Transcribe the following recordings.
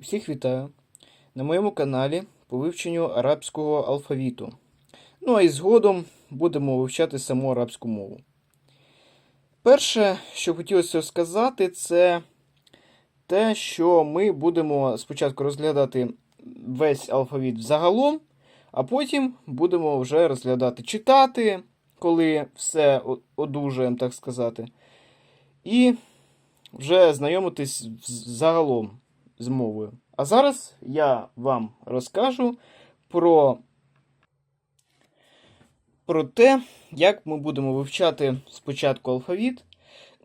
Всіх вітаю на моєму каналі по вивченню арабського алфавіту. Ну а і згодом будемо вивчати саму арабську мову. Перше, що хотілося сказати, це те, що ми будемо спочатку розглядати весь алфавіт взагалом, а потім будемо вже розглядати читати, коли все одужаємо, так сказати. І вже знайомитись загалом з мовою. А зараз я вам розкажу про, про те, як ми будемо вивчати спочатку алфавіт.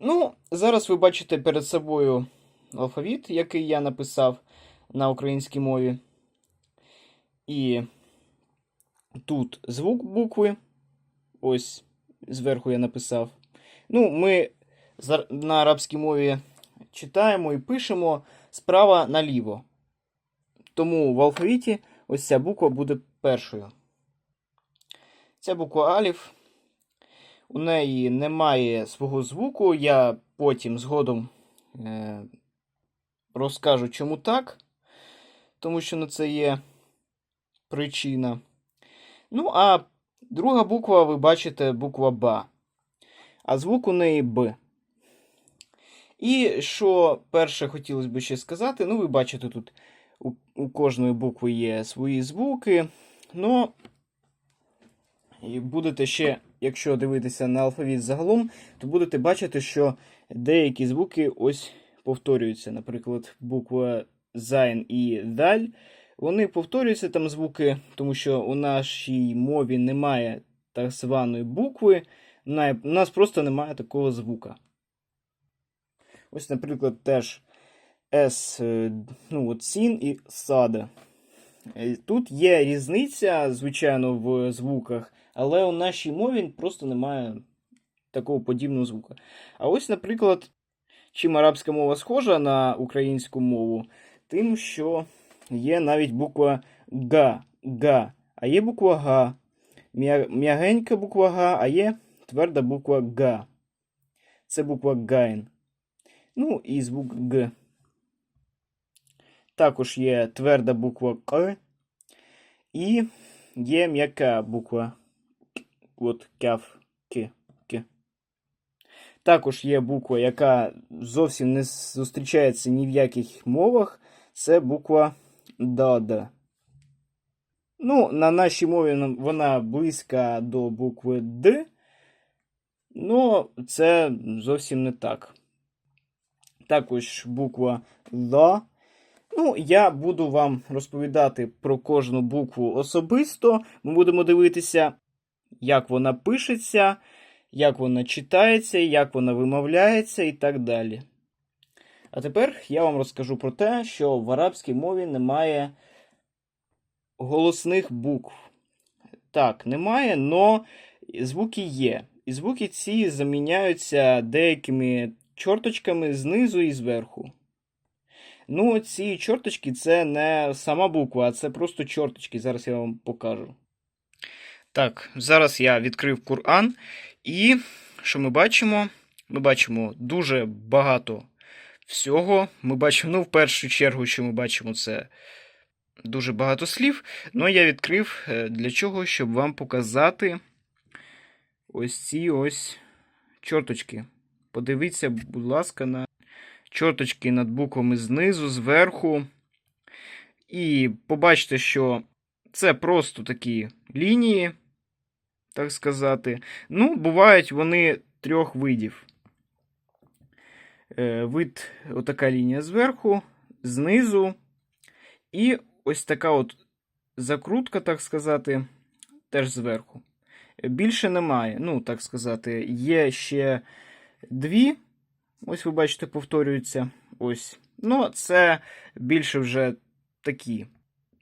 Ну, зараз ви бачите перед собою алфавіт, який я написав на українській мові. І тут звук букви. Ось зверху я написав. Ну, ми на арабській мові читаємо і пишемо справа наліво. Тому в алфавіті ось ця буква буде першою. Ця буква Аліф. У неї немає свого звуку. Я потім згодом е, розкажу, чому так. Тому що на це є причина. Ну, а друга буква, ви бачите, буква Ба. А звук у неї Б. І що перше хотілося б ще сказати, ну, ви бачите, тут у, у кожної букви є свої звуки. Ну, і будете ще, якщо дивитися на алфавіт загалом, то будете бачити, що деякі звуки ось повторюються. Наприклад, буква Зайн і Даль. Вони повторюються там звуки, тому що у нашій мові немає так званої букви, у нас просто немає такого звука. Ось, наприклад, теж С, е, ну, от сін і сада. Е, Тут є різниця, звичайно, в звуках, але у нашій мові просто немає такого подібного звука. А ось, наприклад, чим арабська мова схожа на українську мову, тим, що є навіть буква Га, Га, а є буква Га, м'ягенька буква Га, а є тверда буква Га. Це буква Гайн. Ну і звук Г. Також є тверда буква К. І є м'яка буква. От кяф К. Також є буква, яка зовсім не зустрічається ні в яких мовах. Це буква ДАД. Ну, на нашій мові вона близька до букви Д. Ну, це зовсім не так також буква Ла. Ну, я буду вам розповідати про кожну букву особисто. Ми будемо дивитися, як вона пишеться, як вона читається, як вона вимовляється і так далі. А тепер я вам розкажу про те, що в арабській мові немає голосних букв. Так, немає, але звуки є. І звуки ці заміняються деякими чорточками знизу і зверху. Ну, ці чорточки це не сама буква, а це просто чорточки. Зараз я вам покажу. Так, зараз я відкрив Кур'ан, і що ми бачимо? Ми бачимо дуже багато всього. Ми бачимо, ну, в першу чергу, що ми бачимо, це дуже багато слів. Ну, я відкрив е, для чого, щоб вам показати ось ці ось чорточки. Подивіться, будь ласка, на чорточки над буквами знизу, зверху. І побачите, що це просто такі лінії, так сказати. Ну, бувають вони трьох видів. Е, Вид, отака лінія зверху, знизу. І ось така от закрутка, так сказати, теж зверху. Більше немає. Ну, так сказати, є ще дві. Ось ви бачите, повторюються. Ось. Ну, це більше вже такі.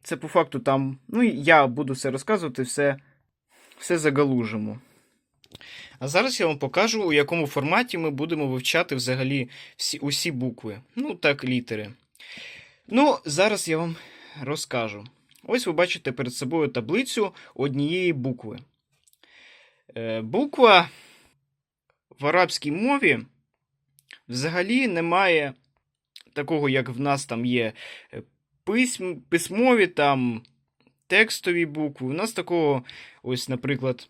Це по факту там. Ну, я буду все розказувати, все, все загалужимо. А зараз я вам покажу, у якому форматі ми будемо вивчати взагалі всі, усі букви. Ну, так, літери. Ну, зараз я вам розкажу. Ось ви бачите перед собою таблицю однієї букви. Е, буква в арабській мові взагалі немає такого, як в нас там є е, письм, письмові там текстові букви. У нас такого, ось, наприклад,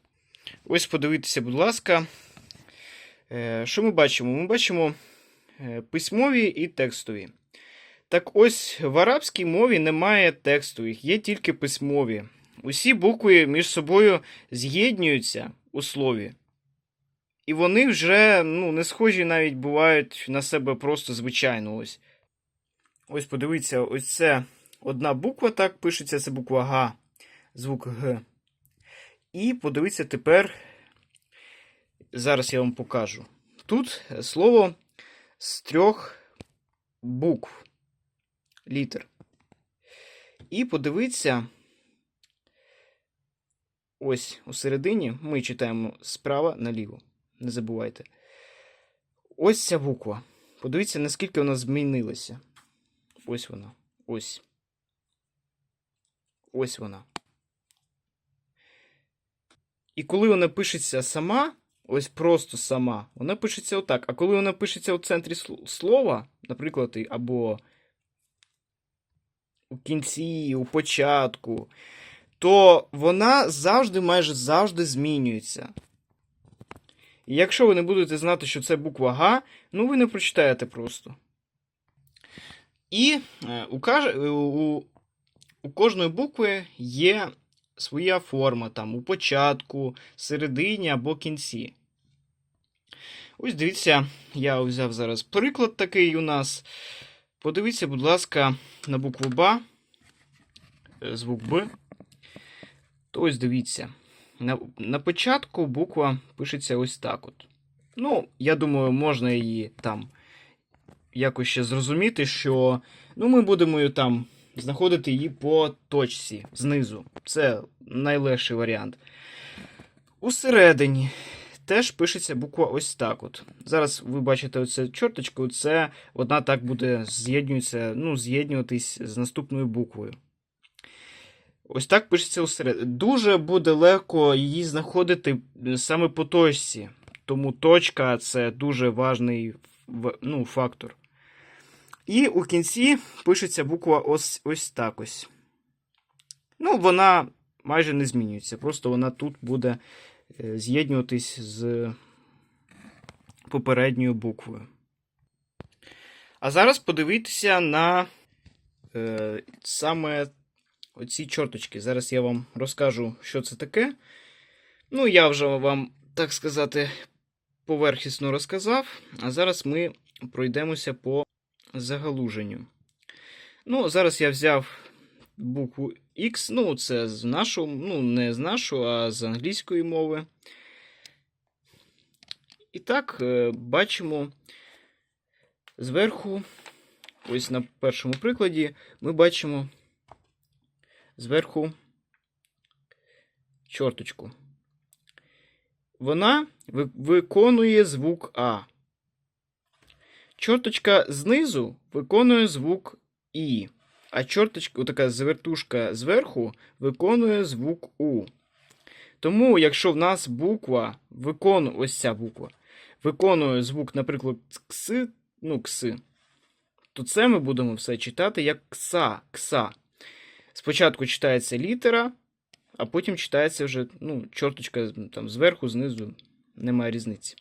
ось подивіться, будь ласка. Е, Що ми бачимо? Ми бачимо е, письмові і текстові. Так ось в арабській мові немає текстових, є тільки письмові. Усі букви між собою з'єднуються у слові. І вони вже ну, не схожі навіть бувають на себе просто звичайно. Ось Ось подивіться, ось це одна буква так пишеться, це буква Г, звук Г. І подивіться тепер, зараз я вам покажу. Тут слово з трьох букв, літер. І подивіться, ось у середині ми читаємо справа наліво. Не забувайте. Ось ця буква. Подивіться, наскільки вона змінилася. Ось вона. Ось. Ось вона. І коли вона пишеться сама, ось просто сама, вона пишеться отак. А коли вона пишеться у центрі слова, наприклад, або у кінці, у початку, то вона завжди, майже завжди змінюється. І якщо ви не будете знати, що це буква Г, ну ви не прочитаєте просто. І е, у, каж... у, у кожної букви є своя форма там у початку, середині або кінці. Ось дивіться, я взяв зараз приклад такий у нас. Подивіться, будь ласка, на букву Б, е, звук Б. То ось дивіться. На, на початку буква пишеться ось так от. Ну, я думаю, можна її там якось ще зрозуміти, що ну, ми будемо її там знаходити її по точці знизу. Це найлегший варіант. Усередині теж пишеться буква ось так. от. Зараз ви бачите оцю чорточку, це вона так буде з'єднюватися, ну, з'єднюватись з наступною буквою. Ось так пишеться усередині. Дуже буде легко її знаходити саме по точці. Тому точка це дуже важний ну, фактор. І у кінці пишеться буква ось, ось так ось. Ну, вона майже не змінюється. Просто вона тут буде е, з'єднуватись з попередньою буквою. А зараз подивіться на е, саме оці чорточки. Зараз я вам розкажу, що це таке. Ну, я вже вам, так сказати, поверхісно розказав. А зараз ми пройдемося по загалуженню. Ну, зараз я взяв букву X, ну, це з нашого, ну, не з нашого, а з англійської мови. І так, е, бачимо зверху, ось на першому прикладі, ми бачимо зверху чорточку. Вона виконує звук А. Чорточка знизу виконує звук І. А чорточка, така завертушка зверху, виконує звук У. Тому, якщо в нас буква виконує, ось ця буква, виконує звук, наприклад, кси, ну, кси, то це ми будемо все читати як кса, кса. Спочатку читається літера, а потім читається вже ну, чорточка там зверху, знизу, немає різниці.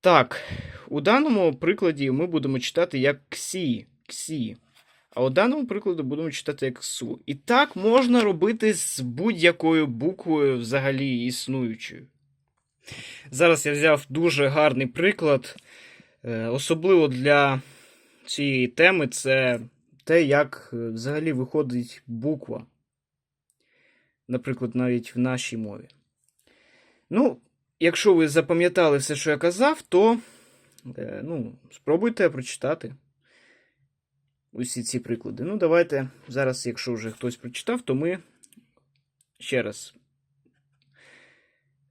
Так, у даному прикладі ми будемо читати як ксі, ксі. А у даному прикладі будемо читати як су. І так можна робити з будь-якою буквою взагалі існуючою. Зараз я взяв дуже гарний приклад. Е, Особливо для цієї теми це те, як е, взагалі виходить буква. Наприклад, навіть в нашій мові. Ну, якщо ви запам'ятали все, що я казав, то е, ну, спробуйте прочитати усі ці приклади. Ну, давайте зараз, якщо вже хтось прочитав, то ми ще раз.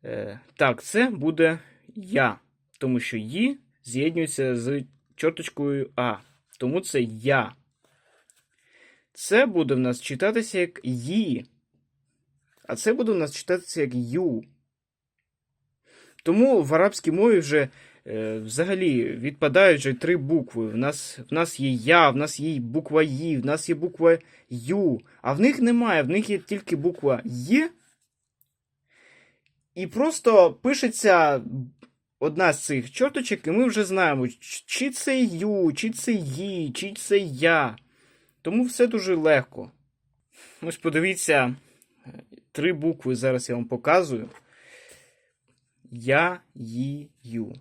Е, так, це буде я, тому що «ї» з'єднується з чорточкою А. Тому це я. Це буде в нас читатися як «ї». А це буде у нас читатися як ю. Тому в арабській мові вже е, взагалі відпадають вже три букви. В нас, в нас є Я, в нас є буква І, в нас є буква Ю, а в них немає, в них є тільки буква Є. І просто пишеться одна з цих чорточок, і ми вже знаємо, чи це Ю, чи це Ї, чи це Я. Тому все дуже легко. Ось подивіться, три букви зараз я вам показую. Я, Ї, Ю.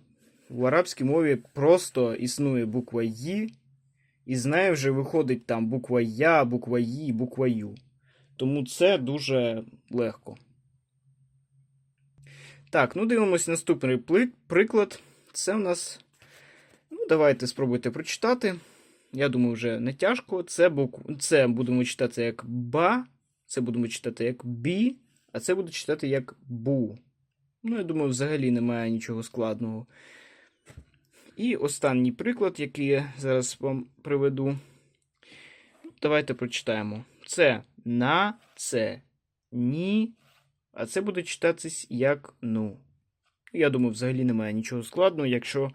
В арабській мові просто існує буква Ї, і з нею вже виходить там буква Я, буква Ї, буква Ю. Тому це дуже легко. Так, ну дивимось наступний приклад. Це у нас. Ну, давайте спробуйте прочитати. Я думаю, вже не тяжко. Це, букв... це будемо читати як ба, це будемо читати як бі, а це буде читати як бу. Ну, я думаю, взагалі немає нічого складного. І останній приклад, який я зараз вам приведу. Давайте прочитаємо. Це на, це ні, а це буде читатись як ну. Я думаю, взагалі немає нічого складного, якщо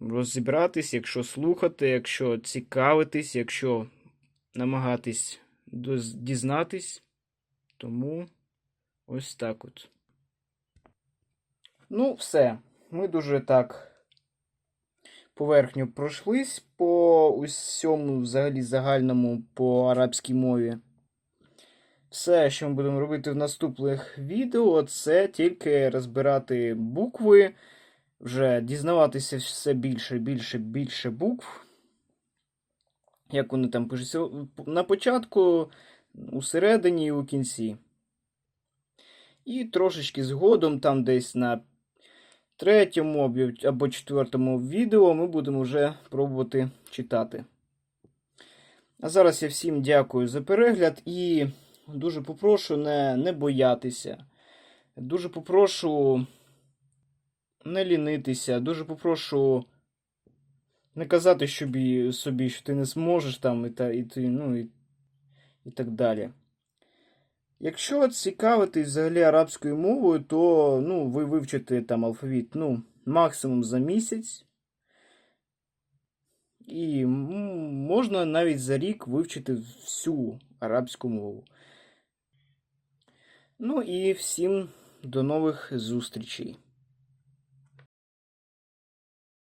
розібратись, якщо слухати, якщо цікавитись, якщо намагатись дізнатись. Тому ось так от. Ну, все. Ми дуже так поверхню пройшлись по усьому взагалі загальному по арабській мові. Все, що ми будемо робити в наступних відео, це тільки розбирати букви, вже дізнаватися все більше, більше, більше букв. Як вони там пишуться на початку, у середині і у кінці. І трошечки згодом, там десь на третьому або- четвертому відео ми будемо вже пробувати читати. А зараз я всім дякую за перегляд і дуже попрошу не, не боятися. Дуже попрошу не лінитися, дуже попрошу не казати собі, собі що ти не зможеш там і, та, і, ти, ну, і, і так далі. Якщо цікавитись взагалі арабською мовою, то ну, ви вивчите там алфавіт ну, максимум за місяць. І можна навіть за рік вивчити всю арабську мову. Ну і всім до нових зустрічей.